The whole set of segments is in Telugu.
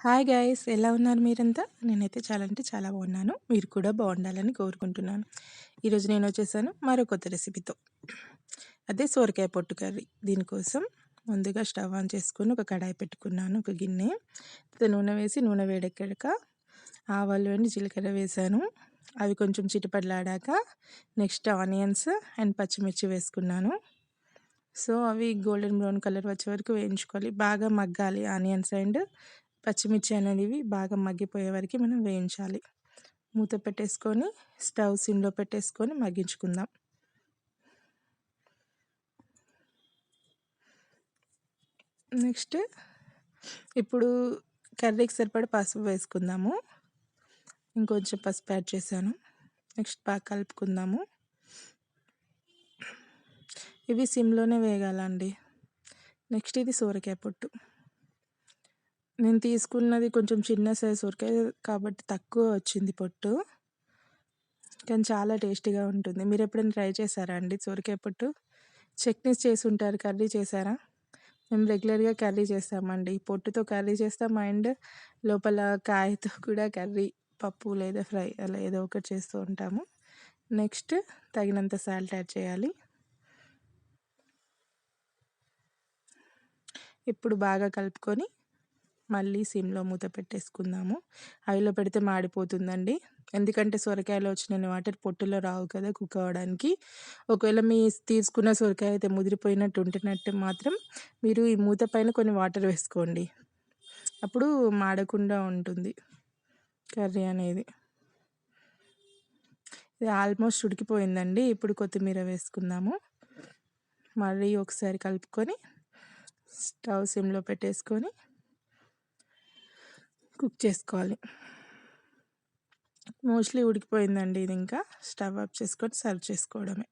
హాయ్ గైస్ ఎలా ఉన్నారు మీరంతా? నేనైతే చాలా అంటే చాలా బాగున్నాను. మీరు కూడా బాగుండాలని కోరుకుంటున్నాను. ఈరోజు నేను వచ్చేసాను మరో కొత్త రెసిపీతో. అదే సోరకాయ పొట్టు కర్రీ. దీనికోసం ముందుగా స్టవ్ ఆన్ చేసుకొని ఒక కడాయి పెట్టుకున్నాను ఒక గిన్నె. నూనె వేసి నూనె వేడెక్కాక ఆవాలు అండ్ జీలకర్ర వేసాను. అవి కొంచెం చిటిపడలాడాక నెక్స్ట్ ఆనియన్స్ అండ్ పచ్చిమిర్చి వేసుకున్నాను. సో అవి గోల్డెన్ బ్రౌన్ కలర్ వచ్చే వరకు వేయించుకోవాలి. బాగా మగ్గాలి ఆనియన్స్ అండ్ పచ్చిమిర్చి అనేవి బాగా మగ్గిపోయే వరకు మనం వేయించాలి. మూత పెట్టేసుకొని స్టవ్ సిమ్లో పెట్టేసుకొని మగ్గించుకుందాం. నెక్స్ట్ ఇప్పుడు కర్రీకి సరిపడా పసుపు వేసుకుందాము. ఇంకొంచెం పసుపు యాడ్ చేశాను. నెక్స్ట్ బాగా కలుపుకుందాము. ఇవి సిమ్లోనే వేగాలండి. నెక్స్ట్ ఇది సోరకాయ పొట్టు. నేను తీసుకున్నది కొంచెం చిన్న సైజ్ ఉరకాయ కాబట్టి తక్కువ వచ్చింది పొట్టు. కానీ చాలా టేస్టీగా ఉంటుంది. మీరు ఎప్పుడైనా ట్రై చేశారా అండి సొరికాయ పొట్టు? చట్నీస్ చేసి ఉంటారు. కర్రీ చేశారా? మేము రెగ్యులర్గా కర్రీ చేస్తామండి. పొట్టుతో కర్రీ చేస్తాం అండ్ లోపల కాయతో కూడా కర్రీ పప్పు లేదా ఫ్రై అలా ఏదో ఒకటి చేస్తూ ఉంటాము. నెక్స్ట్ తగినంత సాల్ట్ యాడ్ చేయాలి. ఇప్పుడు బాగా కలుపుకొని మళ్ళీ సిమ్లో మూత పెట్టేసుకుందాము. ఆయిల్లో పెడితే మాడిపోతుందండి. ఎందుకంటే సొరకాయలో వచ్చిన వాటర్ పొట్టులో రావు కదా కుక్ అవ్వడానికి. ఒకవేళ మీ తీసుకున్న సొరకాయ అయితే ముదిరిపోయినట్టు ఉంటున్నట్టు మాత్రం మీరు ఈ మూత పైన కొన్ని వాటర్ వేసుకోండి. అప్పుడు మాడకుండా ఉంటుంది కర్రీ అనేది. ఇది ఆల్మోస్ట్ ఉడికిపోయిందండి. ఇప్పుడు కొత్తిమీర వేసుకుందాము. మళ్ళీ ఒకసారి కలుపుకొని స్టవ్ సిమ్లో పెట్టేసుకొని కుక్ చేసుకోవాలి. మోస్ట్లీ ఉడికిపోయిందండి ఇది ఇంకా. స్టవ్ ఆఫ్ చేసుకొని సర్వ్ చేసుకోవడమే.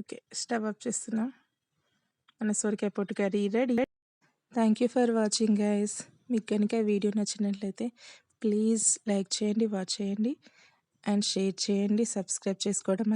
ఓకే స్టవ్ ఆఫ్ చేస్తున్నాం. మన సొరకాయ పొట్టు curry ready. Thank you for watching guys మీకు కనుక వీడియో నచ్చినట్లయితే ప్లీజ్ లైక్ చేయండి వాచ్ చేయండి. అండ్ షేర్ చేయండి సబ్స్క్రైబ్ చేసుకోవడం